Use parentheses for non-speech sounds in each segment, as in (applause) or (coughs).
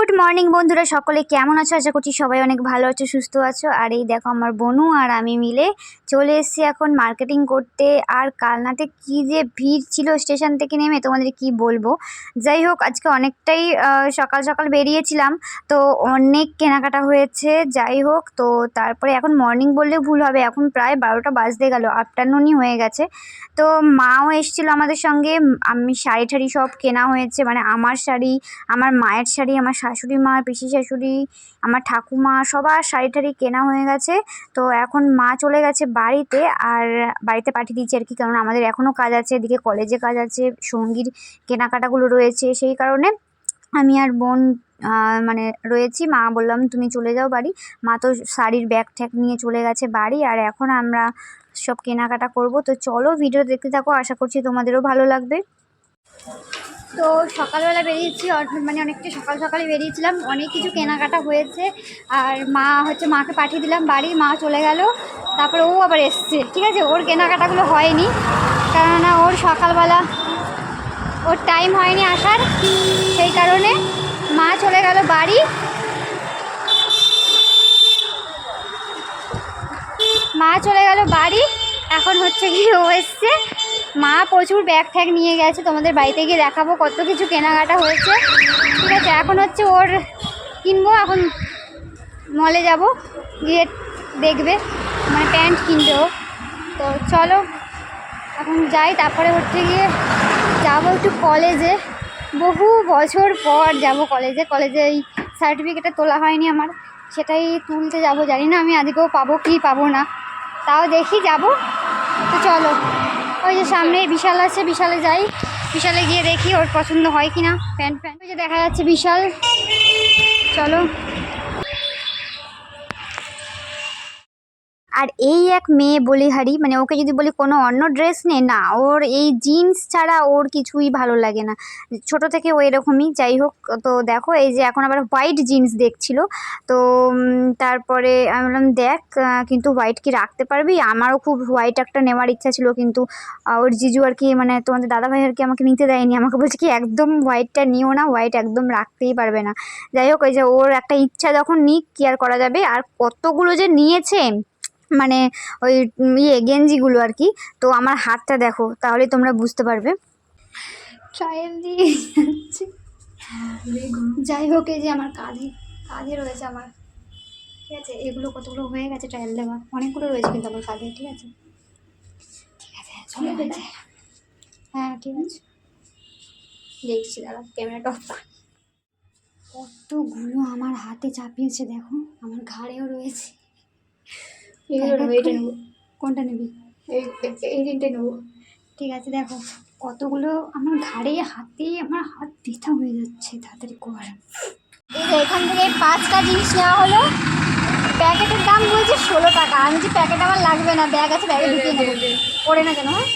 Good morning বন্ধুরা, সকলে কেমন আছো? আশা করছি সবাই অনেক ভালো আছো, সুস্থ আছো। আর এই দেখো আমার বনু আর আমি মিলে চলে এসেছি এখন মার্কেটিং করতে। আর কালনাতে কি যে ভিড় ছিল স্টেশন থেকে নেমে তোমাদের কি বলব? যাই হোক, আজকে অনেকটাই সকাল সকাল বেরিয়েছিলাম, তো অনেক কেনাকাটা হয়েছে, যাই হোক। তো তারপরে এখন মর্নিং বললে ভুল হবে, এখন প্রায় বারোটা বাজতে গেল আফটারনুনই হয়ে গেছে। তো মাও এসেছিল আমাদের সঙ্গে, আমি শাড়ি ঠাড়ি সব কেনা হয়েছে মানে আমার শাড়ি, আমার মায়ের শাড়ি, আমার শাশুড়ি মা, পিসি শাশুড়ি, আমার ঠাকুমা সবার শাড়ি টাড়ি কেনা হয়ে গেছে। তো এখন মা চলে গেছে বাড়িতে আর বাড়িতে পাঠিয়ে দিয়েছি আর কি, কারণ আমাদের এখনও কাজ আছে, এদিকে কলেজে কাজ আছে, সঙ্গীর কেনাকাটাগুলো রয়েছে সেই কারণে। আমি আর বোন মানে রয়েছি, মা বললাম তুমি চলে যাও বাড়ি। মা তো শাড়ির ব্যাগ ট্যাগ নিয়ে চলে গেছে বাড়ি আর এখন আমরা সব কেনাকাটা করব। তো চলো ভিডিও দেখতে থাকো, আশা করছি তোমাদেরও ভালো লাগবে। তো সকালবেলা বেরিয়েছি মানে অনেকটা সকাল সকালে বেরিয়েছিলাম, অনেক কিছু কেনাকাটা হয়েছে। আর মা হচ্ছে মাকে পাঠিয়ে দিলাম বাড়ি, মা চলে গেল, তারপরে ও আবার এসছে, ঠিক আছে? ওর কেনাকাটাগুলো হয়নি, কেননা ওর সকালবেলা, ওর টাইম হয়নি আসার, সেই কারণে মা চলে গেল বাড়ি। মা চলে গেল বাড়ি, এখন হচ্ছে কি ও এসছে মা প্রচুর ব্যাগ ট্যাগ নিয়ে গেছে, তোমাদের বাড়িতে গিয়ে দেখাবো কত কিছু কেনাকাটা হয়েছে। ঠিক আছে, এখন হচ্ছে ওর কিনবো, এখন মলে যাব, গিয়ে দেখবে মানে প্যান্ট কিনবে তো চলো, এখন যাই, তারপরে হচ্ছে গিয়ে যাব একটু কলেজে বহু বছর পর যাব কলেজে কলেজে এই সার্টিফিকেটটা তোলা হয়নি আমার, সেটাই তুলতে যাব। জানি না আমি আজকেও পাবো কি পাবো না, তাও দেখি যাব। তো চলো। ওই যে সামনে বিশাল আছে, বিশালে যাই। বিশালে গিয়ে দেখি ওর পছন্দ হয় কিনা, প্যান্ট প্যান্ট। ওই যে দেখা যাচ্ছে বিশাল। চলো। আর এই এক মেয়ে বলিহারি মানে ওকে যদি বলি কোনো অন্য ড্রেস নে, না, ওর এই জিন্স ছাড়া ওর কিছুই ভালো লাগে না। ছোট থেকে ও এরকমই, যাই হোক, তো দেখো, এই যে এখন আবার হোয়াইট জিন্স দেখছিল, তো তারপরে আমি বললাম, দেখ কিন্তু হোয়াইট কি রাখতে পারবি? আমারও খুব হোয়াইট একটা নেওয়ার ইচ্ছা ছিল, কিন্তু ওর জিজু আর কি মানে তোমাদের দাদাভাই আর কি আমাকে নিতে দেয়নি। আমাকে বলছে কি, একদম হোয়াইটটা নিও না হোয়াইট একদম রাখতেই পারবে না। যাই হোক ওই যে ওর একটা ইচ্ছা যখন নিক, কি আর করা যাবে? আর কতগুলো যে নিয়েছে মানে ওই ইয়ে গেঞ্জিগুলো আর কি। তো আমার হাতটা দেখো তাহলে তোমরা বুঝতে পারবে। ট্রায়াল দিয়ে যাচ্ছে। যাই হোক এই যে আমার কাঁধে কাঁধে রয়েছে আমার। ঠিক আছে এগুলো কতগুলো হয়ে গেছে ট্রায়াল দেওয়া? অনেকগুলো রয়েছে কিন্তু আমার কাঁধে ঠিক আছে? ঠিক আছে চলে গেছে। হ্যাঁ ঠিক আছে। দেখছি দাদা ক্যামেরাটা অফ কতগুলো আমার হাতে চাপিয়েছে দেখো আমার ঘাড়েও রয়েছে। এগুলো নেব। কোনটা নিবি? এই তিনটে নেব। ঠিক আছে দেখো কতগুলো আমার ঘাড়ে হাতে আমার হাত ব্যথা হয়ে যাচ্ছে তাড়াতাড়ি কর। এখান থেকে পাঁচটা জিনিস নেওয়া হলো। প্যাকেটের দাম বলছে ষোলো টাকা। আমি যে প্যাকেট আমার লাগবে না ব্যাগ আছে ব্যাগে ঢুকিয়ে নেব। পড়ে না কেন? হ্যাঁ?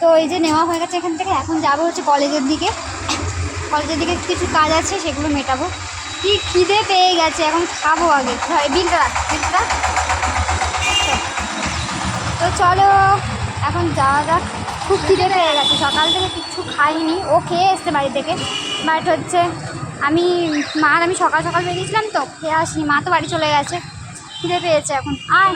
তো এই যে নেওয়া হয়ে গেছে এখান থেকে। এখন যাব হচ্ছে কলেজের দিকে। কলেজের দিকে কিছু কাজ আছে সেগুলো মেটাবো। কি খিদে পেয়ে গেছে, এখন খাব আগে। বিলটা বিলটা তো চলো, এখন যাওয়া যাক। খুব খিদে পেয়ে গেছে, সকাল থেকে কিচ্ছু খাইনি। ও খেয়ে এসছে বাড়ি থেকে। বাট হচ্ছে, আমি, মা আর আমি সকাল সকাল বেরিয়েছিলাম তো, খেয়ে আসিনি। মা তো বাড়ি চলে গেছে। খিদে পেয়েছে এখন। আর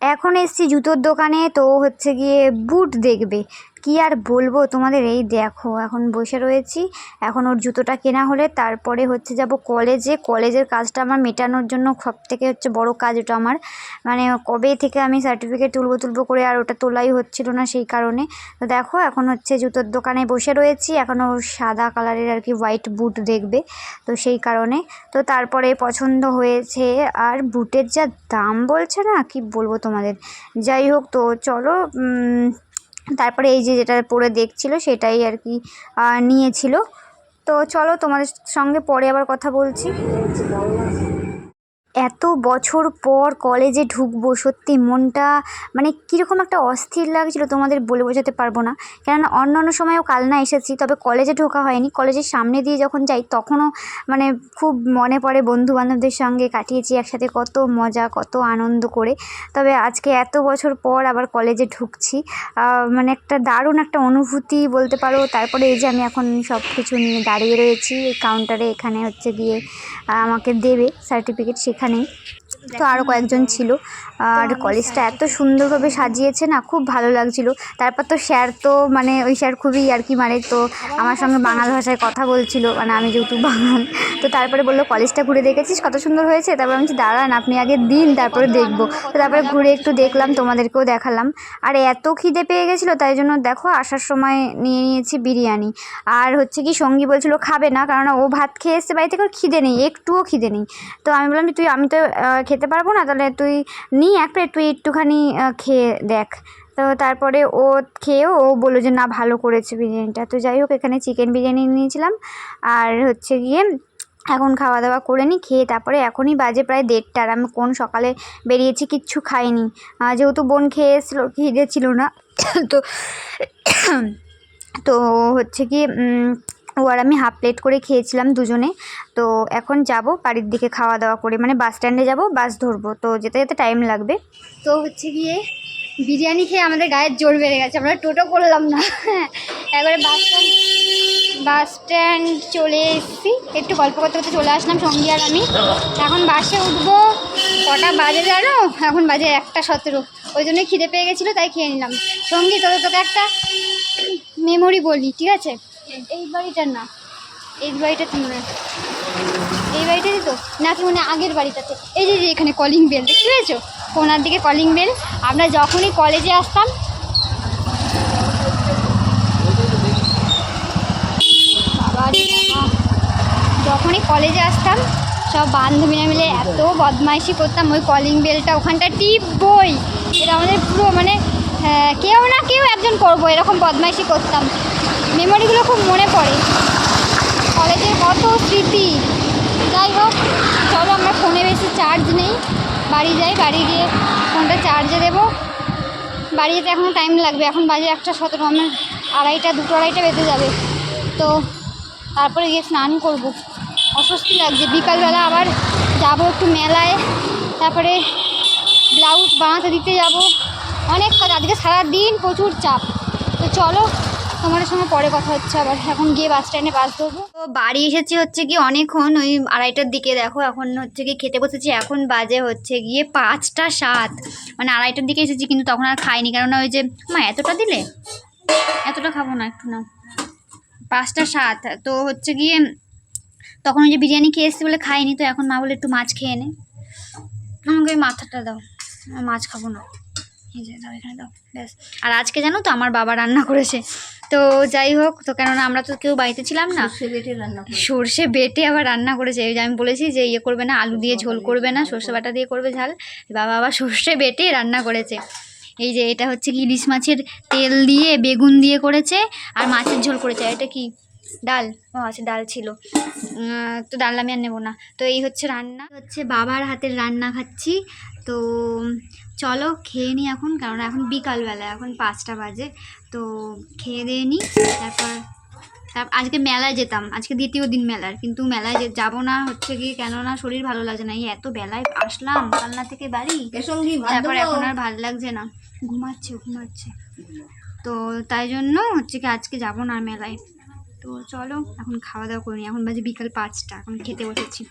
এখন এসছি জুতোর দোকানে, তো হচ্ছে গিয়ে বুট দেখবে। কি আর বলব তোমাদের? এই দেখো, এখন বসে রয়েছি। এখন ওর জুতোটা কেনা হলে তারপরে হচ্ছে যাব কলেজে। কলেজের কাজটা আমার মেটানোর জন্য সব থেকে হচ্ছে বড় কাজ ওটা আমার। মানে কবে থেকে আমি সার্টিফিকেট তুলবো তুলবো করে আর ওটা তোলাই হচ্ছিল না সেই কারণে। তো দেখো, এখন হচ্ছে জুতোর দোকানে বসে রয়েছি। এখন ও সাদা কালারের আর কি হোয়াইট বুট দেখবে, তো সেই কারণে। তো তারপরে পছন্দ হয়েছে আর বুটের যা দাম বলছে না, কি বলব তোমাদের? যাই হোক তো চলো তারপরে এই যে যেটা পরে দেখছিল সেটাই আর কি নিয়েছিল। তো চলো তোমাদের সঙ্গে পরে আবার কথা বলছি। এত বছর পর কলেজে ঢুকবো, সত্যি মনটা মানে কীরকম একটা অস্থির লাগছিল, তোমাদের বলে বোঝাতে পারব না। কেননা অন্য অন্য সময়ও কালনা এসেছি, তবে কলেজে ঢোকা হয়নি। কলেজের সামনে দিয়ে যখন যাই, তখনও মানে খুব মনে পড়ে বন্ধু বান্ধবদের সঙ্গে কাটিয়েছি একসাথে কত মজা, কত আনন্দ করে। তবে আজকে এত বছর পর আবার কলেজে ঢুকছি। মানে একটা দারুণ একটা অনুভূতি বলতে পারো। তারপরে এই যে আমি এখন সব কিছু নিয়ে দাঁড়িয়ে রয়েছি, এই কাউন্টারে এখানে হচ্ছে গিয়ে আমাকে দেবে সার্টিফিকেট সেখানেই তো আরও কয়েকজন ছিল। আর কলেজটা এত সুন্দরভাবে সাজিয়েছে না খুব ভালো লাগছিল। তারপর তো স্যার তো মানে ওই স্যার খুবই আর কি মানে তো আমার সঙ্গে বাংলা ভাষায় কথা বলছিল মানে আমি যেহেতু বাঙাল। তো তারপরে বলল কলেজটা ঘুরে দেখেছিস? কত সুন্দর হয়েছে? তারপর আমি বলছি, দাঁড়ান আপনি আগে দিন তারপরে দেখব। তো তারপরে ঘুরে একটু দেখলাম তোমাদেরকেও দেখালাম। আর এত খিদে পেয়ে গেছিল তাই জন্য দেখো আসার সময় নিয়ে নিয়েছি বিরিয়ানি। আর হচ্ছে কি সঙ্গী বলছিল খাবে না কারণ ও ভাত খেয়ে এসছে বাড়ি থেকে ওর খিদে নেই একটুও খিদে নেই। তো আমি বললাম তুই আমি তো আহ, খেতে পারব না? তাহলে তুই নি এক প্লেট তুই একটুখানি খেয়ে দেখ। তো তারপরে ও খেয়েও ও বলল যে, না, ভালো করেছে বিরিয়ানিটা। তো যাই হোক, এখানে চিকেন বিরিয়ানি নিয়েছিলাম। আর হচ্ছে গিয়ে এখন খাওয়া দাওয়া করে নিই খেয়ে তারপরে এখনই বাজে প্রায় দেড়টার আমি কোন সকালে বেরিয়েছি কিচ্ছু খাইনি। যেহেতু বোন খেয়ে এসেছিল, খিদে ছিল না। (coughs) তো (coughs) তো হচ্ছে কি ও আর আমি হাফ প্লেট করে খেয়েছিলাম দুজনে। তো এখন যাব বাড়ির দিকে খাওয়া দাওয়া করে মানে বাস স্ট্যান্ডে যাব বাস ধরবো। তো যেতে যেতে টাইম লাগবে। তো হচ্ছে গিয়ে বিরিয়ানি খেয়ে আমাদের গায়ের জোর বেড়ে গেছে, আমরা টোটো করলাম না। (laughs) একবারে বাস স্ট্যান্ড বাস স্ট্যান্ড চলে এসেছি। একটু গল্প করতে করতে চলে আসলাম সঙ্গী আর আমি। এখন বাসে উঠবো, কটা বাজে জানো? এখন বাজে একটা সতেরো। ওই জন্যই খিদে পেয়ে গেছিল, তাই খেয়ে নিলাম। সঙ্গী তোকে তোকে একটা মেমোরি বলি, ঠিক আছে? এই বাড়িটা না, এই বাড়িটাতে মনে হয়। এই বাড়িটাতে তো, নাকি মনে আগের বাড়িটাতে। এই যে যে এখানে কলিং বেল দেখতে পেয়েছ? কোনার দিকে কলিং বেল আমরা যখনই কলেজে আসতাম, যখনই কলেজে আসতাম, সব বান্ধবীরা মিলে এত বদমাইশি করতাম, ওই কলিং বেলটা ওখানটা টিপ বই এটা আমাদের পুরো মানে কেউ না কেউ একজন করব, এরকম বদমাইশি করতাম। মেমোরিগুলো খুব মনে পড়ে। কলেজের কত স্মৃতি। যাই হোক, চলো আমরা ফোনে বেশি চার্জ নেই। বাড়ি যাই, বাড়ি গিয়ে ফোনটা চার্জে দেবো। বাড়ি যেতে এখনও টাইম লাগবে। এখন বাজে একটা সতেরো, আমার আড়াইটা, দুটো আড়াইটা বেজে যাবে। তো তারপরে গিয়ে স্নান করব। অস্বস্তি লাগছে। বিকালবেলা আবার যাব একটু মেলায়। তারপরে ব্লাউজ বানাতে দিতে যাব। অনেক কাজ। আজকে সারাদিন প্রচুর চাপ। তো চলো তোমাদের সঙ্গে পরে কথা হচ্ছে আবার। এখন গিয়ে বাস স্ট্যান্ডে বাস ধরবো। তো বাড়ি এসেছি হচ্ছে কি অনেকক্ষণ, ওই আড়াইটার দিকে দেখো, এখন হচ্ছে কি খেতে বসেছি, এখন বাজে হচ্ছে গিয়ে পাঁচটা সাত। মানে আড়াইটার দিকে এসেছি, কিন্তু তখন আর খাইনি, কেননা ওই যে, মা, এতটা দিলে? এতটা খাব না, একটু না পাঁচটা সাত, তো হচ্ছে গিয়ে তখন ওই যে বিরিয়ানি খেয়ে এসেছি বলে খাইনি, তো এখন মা বলে একটু মাছ খেয়ে নে। আমাকে মাথাটা দাও মাছ খাব না। এই যে দাও এখানে দাও ব্যাস। আর আজকে জানো তো আমার বাবা রান্না করেছে। তো যাই হোক তো কেননা আমরা তো কেউ বাড়িতে ছিলাম না। সর্ষে বেটে আবার রান্না করেছে। এই যে আমি বলেছি যে ইয়ে করবে না আলু দিয়ে ঝোল করবে না সর্ষে বাটা দিয়ে করবে ঝাল। বাবা আবার সর্ষে বেটে রান্না করেছে। এই যে এটা হচ্ছে কি ইলিশ মাছের তেল দিয়ে বেগুন দিয়ে করেছে আর মাছের ঝোল করেছে। এটা কি? ডাল। ও আচ্ছা ডাল ছিল। তো ডাল আমি আর নেব না। তো এই হচ্ছে রান্না। হচ্ছে বাবার হাতের রান্না খাচ্ছি। তো চলো খেয়ে নিই এখন কারণ এখন বিকালবেলা এখন পাঁচটা বাজে। তো খেয়ে দিয়ে নিই তারপর তার আজকে মেলায় যেতাম আজকে দ্বিতীয় দিন মেলার কিন্তু মেলায় যে যাব না হচ্ছে গিয়ে কেননা শরীর ভালো লাগছে না এই এত বেলায় আসলাম কালনা থেকে বাড়ি তারপর এখন আর ভালো লাগছে না ঘুমাচ্ছে ঘুমাচ্ছে। তো তাই জন্য হচ্ছে কি আজকে যাব না মেলায়। তো চলো এখন খাওয়া দাওয়া করিনি এখন বাজে বিকাল পাঁচটা এখন খেতে বসেছি।